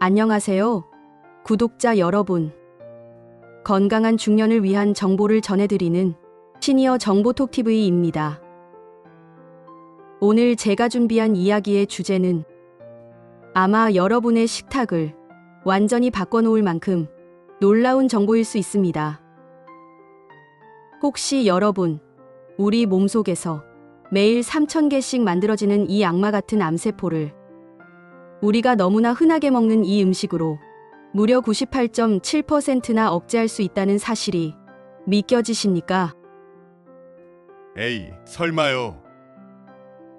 안녕하세요. 구독자 여러분. 건강한 중년을 위한 정보를 전해드리는 시니어 정보톡 TV입니다. 오늘 제가 준비한 이야기의 주제는 아마 여러분의 식탁을 완전히 바꿔놓을 만큼 놀라운 정보일 수 있습니다. 혹시 여러분, 우리 몸속에서 매일 3,000개씩 만들어지는 이 악마 같은 암세포를 우리가 너무나 흔하게 먹는 이 음식으로 무려 98.7%나 억제할 수 있다는 사실이 믿겨지십니까? 에이, 설마요.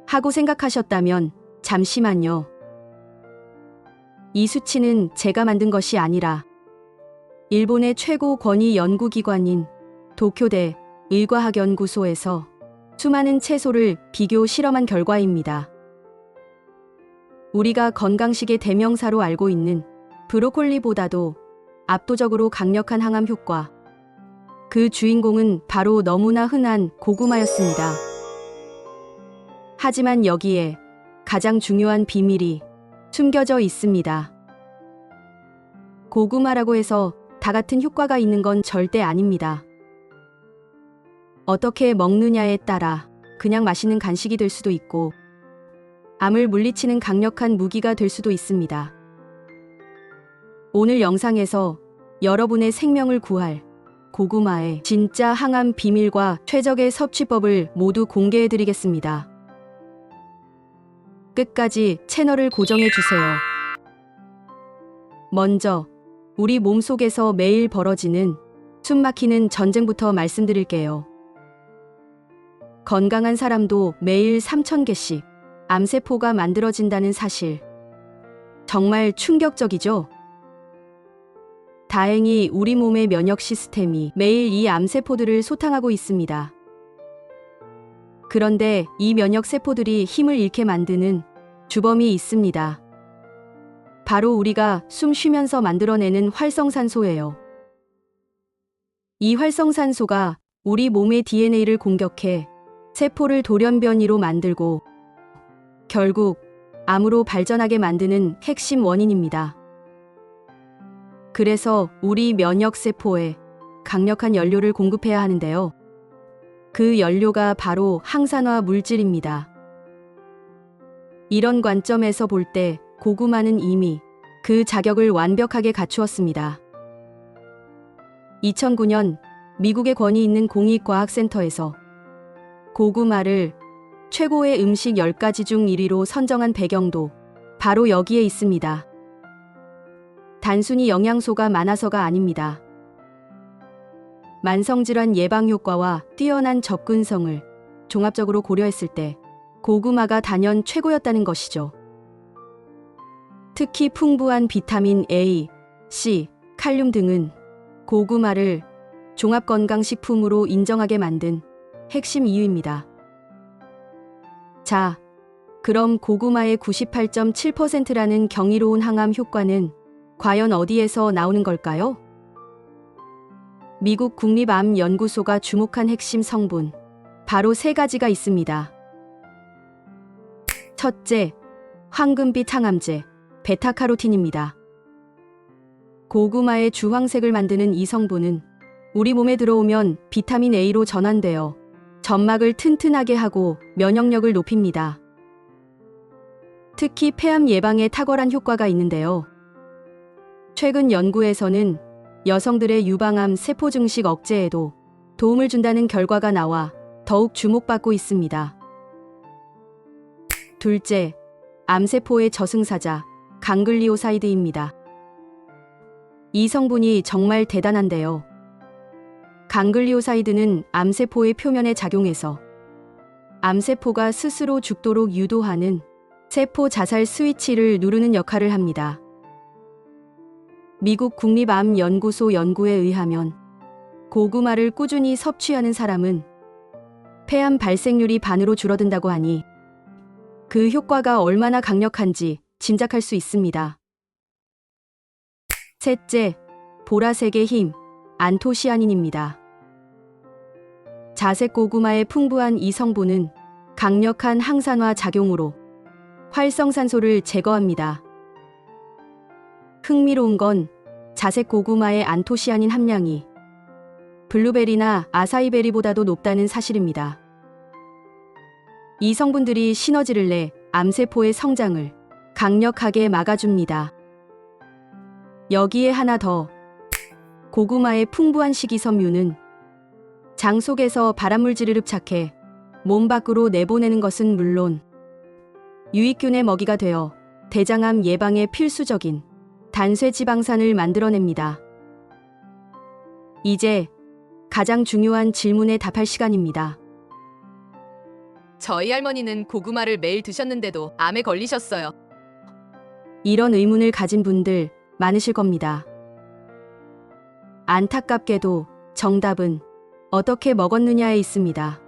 하고 생각하셨다면 잠시만요. 이 수치는 제가 만든 것이 아니라 일본의 최고 권위 연구기관인 도쿄대 의과학연구소에서 수많은 채소를 비교 실험한 결과입니다. 우리가 건강식의 대명사로 알고 있는 브로콜리보다도 압도적으로 강력한 항암 효과. 그 주인공은 바로 너무나 흔한 고구마였습니다. 하지만 여기에 가장 중요한 비밀이 숨겨져 있습니다. 고구마라고 해서 다 같은 효과가 있는 건 절대 아닙니다. 어떻게 먹느냐에 따라 그냥 맛있는 간식이 될 수도 있고 암을 물리치는 강력한 무기가 될 수도 있습니다. 오늘 영상에서 여러분의 생명을 구할 고구마의 진짜 항암 비밀과 최적의 섭취법을 모두 공개해 드리겠습니다. 끝까지 채널을 고정해 주세요. 먼저 우리 몸속에서 매일 벌어지는 숨 막히는 전쟁부터 말씀드릴게요. 건강한 사람도 매일 3,000개씩 암세포가 만들어진다는 사실. 정말 충격적이죠? 다행히 우리 몸의 면역 시스템이 매일 이 암세포들을 소탕하고 있습니다. 그런데 이 면역 세포들이 힘을 잃게 만드는 주범이 있습니다. 바로 우리가 숨 쉬면서 만들어내는 활성산소예요. 이 활성산소가 우리 몸의 DNA를 공격해 세포를 돌연변이로 만들고 결국 암으로 발전하게 만드는 핵심 원인입니다. 그래서 우리 면역세포에 강력한 연료를 공급해야 하는데요. 그 연료가 바로 항산화 물질입니다. 이런 관점에서 볼 때 고구마는 이미 그 자격을 완벽하게 갖추었습니다. 2009년 미국의 권위 있는 공익과학센터에서 고구마를 최고의 음식 10가지 중 1위로 선정한 배경도 바로 여기에 있습니다. 단순히 영양소가 많아서가 아닙니다. 만성질환 예방 효과와 뛰어난 접근성을 종합적으로 고려했을 때 고구마가 단연 최고였다는 것이죠. 특히 풍부한 비타민 A, C, 칼륨 등은 고구마를 종합건강식품으로 인정하게 만든 핵심 이유입니다. 자, 그럼 고구마의 98.7%라는 경이로운 항암 효과는 과연 어디에서 나오는 걸까요? 미국 국립암연구소가 주목한 핵심 성분, 바로 세 가지가 있습니다. 첫째, 황금빛 항암제, 베타카로틴입니다. 고구마의 주황색을 만드는 이 성분은 우리 몸에 들어오면 비타민 A로 전환되어 점막을 튼튼하게 하고 면역력을 높입니다. 특히 폐암 예방에 탁월한 효과가 있는데요. 최근 연구에서는 여성들의 유방암 세포 증식 억제에도 도움을 준다는 결과가 나와 더욱 주목받고 있습니다. 둘째, 암세포의 저승사자, 강글리오사이드입니다. 이 성분이 정말 대단한데요. 강글리오사이드는 암세포의 표면에 작용해서 암세포가 스스로 죽도록 유도하는 세포 자살 스위치를 누르는 역할을 합니다. 미국 국립암연구소 연구에 의하면 고구마를 꾸준히 섭취하는 사람은 폐암 발생률이 반으로 줄어든다고 하니 그 효과가 얼마나 강력한지 짐작할 수 있습니다. 셋째, 보라색의 힘, 안토시아닌입니다. 자색 고구마의 풍부한 이 성분은 강력한 항산화 작용으로 활성산소를 제거합니다. 흥미로운 건 자색 고구마의 안토시아닌 함량이 블루베리나 아사이베리보다도 높다는 사실입니다. 이 성분들이 시너지를 내 암세포의 성장을 강력하게 막아줍니다. 여기에 하나 더 고구마의 풍부한 식이섬유는 장 속에서 발암물질을 흡착해 몸 밖으로 내보내는 것은 물론 유익균의 먹이가 되어 대장암 예방에 필수적인 단쇄 지방산을 만들어냅니다. 이제 가장 중요한 질문에 답할 시간입니다. 저희 할머니는 고구마를 매일 드셨는데도 암에 걸리셨어요. 이런 의문을 가진 분들 많으실 겁니다. 안타깝게도 정답은 어떻게 먹었느냐에 있습니다.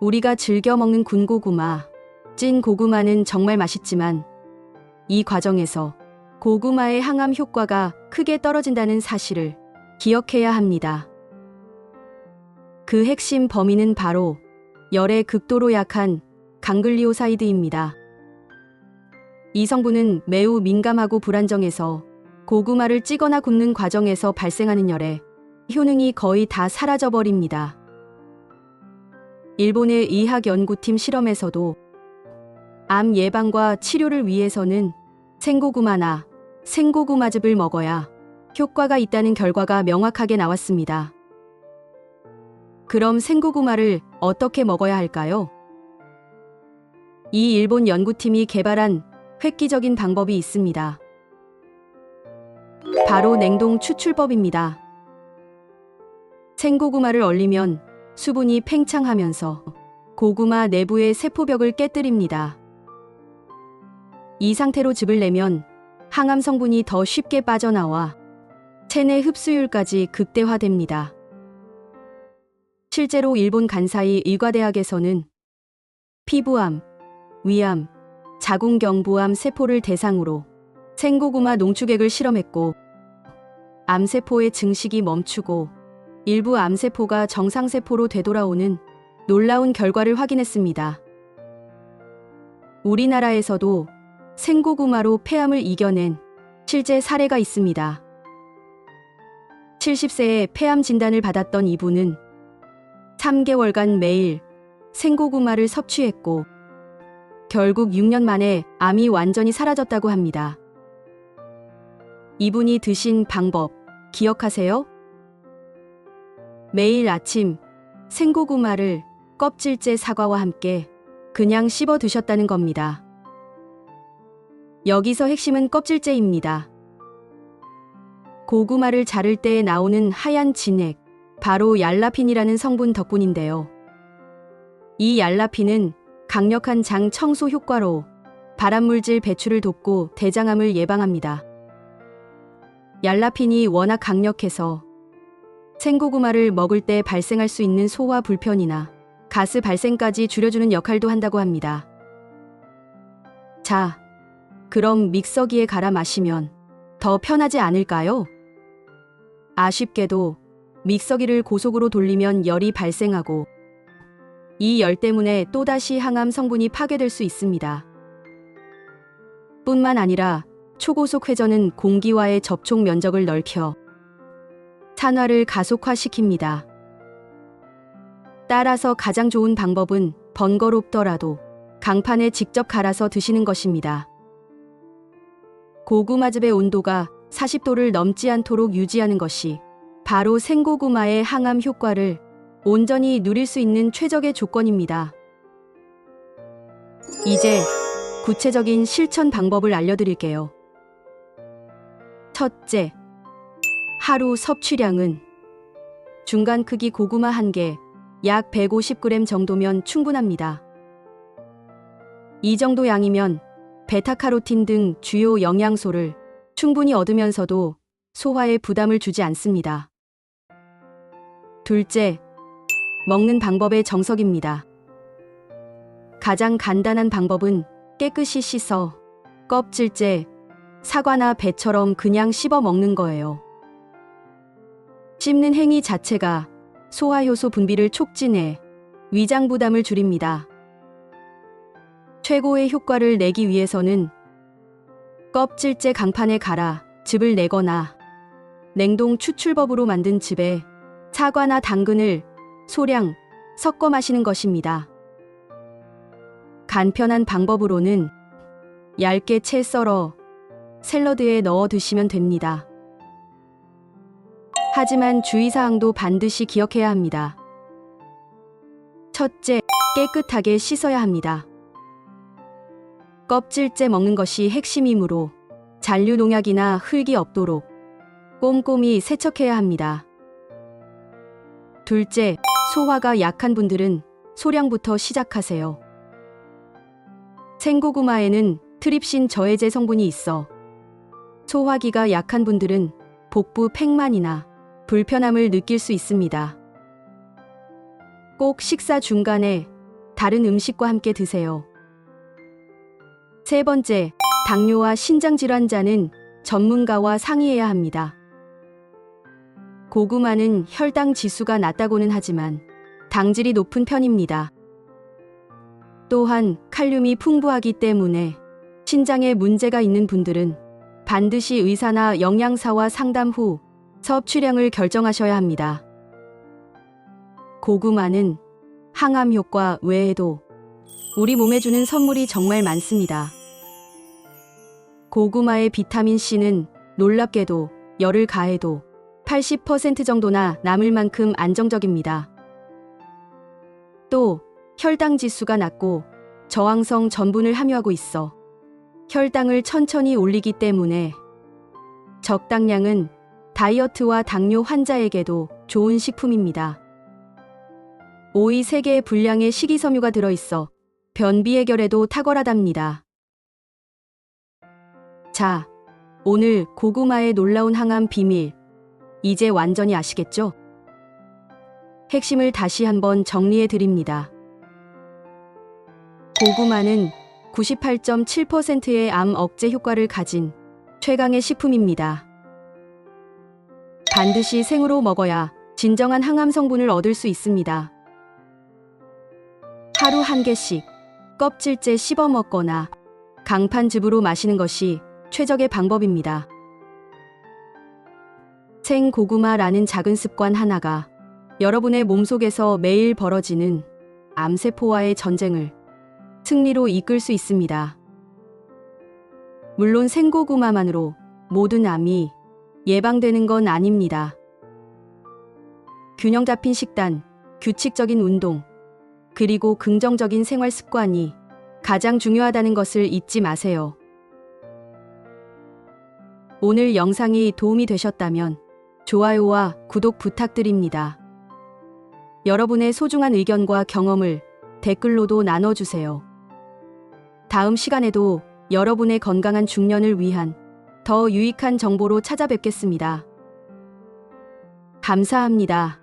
우리가 즐겨 먹는 군고구마, 찐 고구마는 정말 맛있지만 이 과정에서 고구마의 항암 효과가 크게 떨어진다는 사실을 기억해야 합니다. 그 핵심 범인은 바로 열에 극도로 약한 강글리오사이드입니다. 이 성분은 매우 민감하고 불안정해서 고구마를 찌거나 굽는 과정에서 발생하는 열에 효능이 거의 다 사라져버립니다. 일본의 의학연구팀 실험에서도 암 예방과 치료를 위해서는 생고구마나 생고구마즙을 먹어야 효과가 있다는 결과가 명확하게 나왔습니다. 그럼 생고구마를 어떻게 먹어야 할까요? 이 일본 연구팀이 개발한 획기적인 방법이 있습니다. 바로 냉동 추출법입니다. 생고구마를 얼리면 수분이 팽창하면서 고구마 내부의 세포벽을 깨뜨립니다. 이 상태로 즙을 내면 항암 성분이 더 쉽게 빠져나와 체내 흡수율까지 극대화됩니다. 실제로 일본 간사이 의과대학에서는 피부암, 위암, 자궁경부암 세포를 대상으로 생고구마 농축액을 실험했고 암세포의 증식이 멈추고 일부 암세포가 정상세포로 되돌아오는 놀라운 결과를 확인했습니다. 우리나라에서도 생고구마로 폐암을 이겨낸 실제 사례가 있습니다. 70세에 폐암 진단을 받았던 이분은 3개월간 매일 생고구마를 섭취했고 결국 6년 만에 암이 완전히 사라졌다고 합니다. 이분이 드신 방법 기억하세요? 매일 아침 생고구마를 껍질째 사과와 함께 그냥 씹어 드셨다는 겁니다. 여기서 핵심은 껍질째입니다. 고구마를 자를 때 나오는 하얀 진액, 바로 얄라핀이라는 성분 덕분인데요. 이 얄라핀은 강력한 장 청소 효과로 발암물질 배출을 돕고 대장암을 예방합니다. 얄라핀이 워낙 강력해서 생고구마를 먹을 때 발생할 수 있는 소화 불편이나 가스 발생까지 줄여주는 역할도 한다고 합니다. 자, 그럼 믹서기에 갈아 마시면 더 편하지 않을까요? 아쉽게도 믹서기를 고속으로 돌리면 열이 발생하고 이 열 때문에 또다시 항암 성분이 파괴될 수 있습니다. 뿐만 아니라 초고속 회전은 공기와의 접촉 면적을 넓혀 산화를 가속화시킵니다. 따라서 가장 좋은 방법은 번거롭더라도 강판에 직접 갈아서 드시는 것입니다. 고구마즙의 온도가 40도를 넘지 않도록 유지하는 것이 바로 생고구마의 항암 효과를 온전히 누릴 수 있는 최적의 조건입니다. 이제 구체적인 실천 방법을 알려드릴게요. 첫째, 하루 섭취량은 중간 크기 고구마 1개, 약 150g 정도면 충분합니다. 이 정도 양이면 베타카로틴 등 주요 영양소를 충분히 얻으면서도 소화에 부담을 주지 않습니다. 둘째, 먹는 방법의 정석입니다. 가장 간단한 방법은 깨끗이 씻어 껍질째 사과나 배처럼 그냥 씹어 먹는 거예요. 씹는 행위 자체가 소화효소 분비를 촉진해 위장 부담을 줄입니다. 최고의 효과를 내기 위해서는 껍질째 강판에 갈아 즙을 내거나 냉동 추출법으로 만든 즙에 사과나 당근을 소량 섞어 마시는 것입니다. 간편한 방법으로는 얇게 채 썰어 샐러드에 넣어 드시면 됩니다. 하지만 주의사항도 반드시 기억해야 합니다. 첫째, 깨끗하게 씻어야 합니다. 껍질째 먹는 것이 핵심이므로 잔류 농약이나 흙이 없도록 꼼꼼히 세척해야 합니다. 둘째, 소화가 약한 분들은 소량부터 시작하세요. 생고구마에는 트립신 저해제 성분이 있어 소화기가 약한 분들은 복부 팽만이나 불편함을 느낄 수 있습니다. 꼭 식사 중간에 다른 음식과 함께 드세요. 세 번째, 당뇨와 신장질환자는 전문가와 상의해야 합니다. 고구마는 혈당 지수가 낮다고는 하지만 당질이 높은 편입니다. 또한 칼륨이 풍부하기 때문에 신장에 문제가 있는 분들은 반드시 의사나 영양사와 상담 후 섭취량을 결정하셔야 합니다. 고구마는 항암 효과 외에도 우리 몸에 주는 선물이 정말 많습니다. 고구마의 비타민 C는 놀랍게도 열을 가해도 80% 정도나 남을 만큼 안정적입니다. 또 혈당 지수가 낮고 저항성 전분을 함유하고 있어 혈당을 천천히 올리기 때문에 적당량은 다이어트와 당뇨 환자에게도 좋은 식품입니다. 오이 3개의 분량의 식이섬유가 들어있어 변비 해결에도 탁월하답니다. 자, 오늘 고구마의 놀라운 항암 비밀. 이제 완전히 아시겠죠? 핵심을 다시 한번 정리해 드립니다. 고구마는 98.7%의 암 억제 효과를 가진 최강의 식품입니다. 반드시 생으로 먹어야 진정한 항암 성분을 얻을 수 있습니다. 하루 한 개씩 껍질째 씹어 먹거나 강판즙으로 마시는 것이 최적의 방법입니다. 생고구마라는 작은 습관 하나가 여러분의 몸속에서 매일 벌어지는 암세포와의 전쟁을 승리로 이끌 수 있습니다. 물론 생고구마만으로 모든 암이 예방되는 건 아닙니다. 균형 잡힌 식단, 규칙적인 운동, 그리고 긍정적인 생활 습관이 가장 중요하다는 것을 잊지 마세요. 오늘 영상이 도움이 되셨다면 좋아요와 구독 부탁드립니다. 여러분의 소중한 의견과 경험을 댓글로도 나눠주세요. 다음 시간에도 여러분의 건강한 중년을 위한 더 유익한 정보로 찾아뵙겠습니다. 감사합니다.